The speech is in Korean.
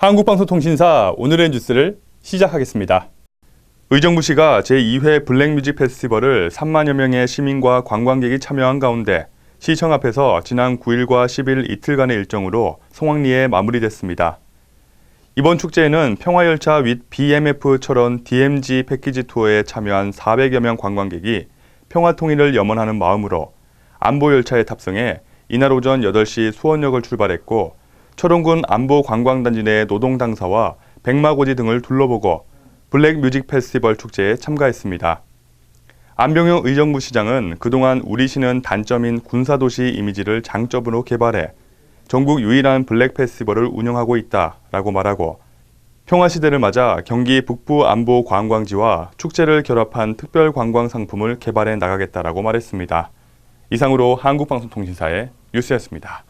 한국방송통신사 오늘의 뉴스를 시작하겠습니다. 의정부시가 제2회 블랙뮤직 페스티벌을 3만여 명의 시민과 관광객이 참여한 가운데 시청 앞에서 지난 9일과 10일 이틀간의 일정으로 성황리에 마무리됐습니다. 이번 축제에는 평화열차 윗 BMF 철원 DMG 패키지 투어에 참여한 400여 명 관광객이 평화통일을 염원하는 마음으로 안보열차에 탑승해 이날 오전 8시 수원역을 출발했고 철원군 안보관광단지 내 노동 당사와 백마고지 등을 둘러보고 블랙뮤직 페스티벌 축제에 참가했습니다. 안병용 의정부 시장은 그동안 우리 시는 단점인 군사도시 이미지를 장점으로 개발해 전국 유일한 블랙 페스티벌을 운영하고 있다라고 말하고 평화시대를 맞아 경기 북부 안보 관광지와 축제를 결합한 특별 관광 상품을 개발해 나가겠다라고 말했습니다. 이상으로 한국방송통신사의 뉴스였습니다.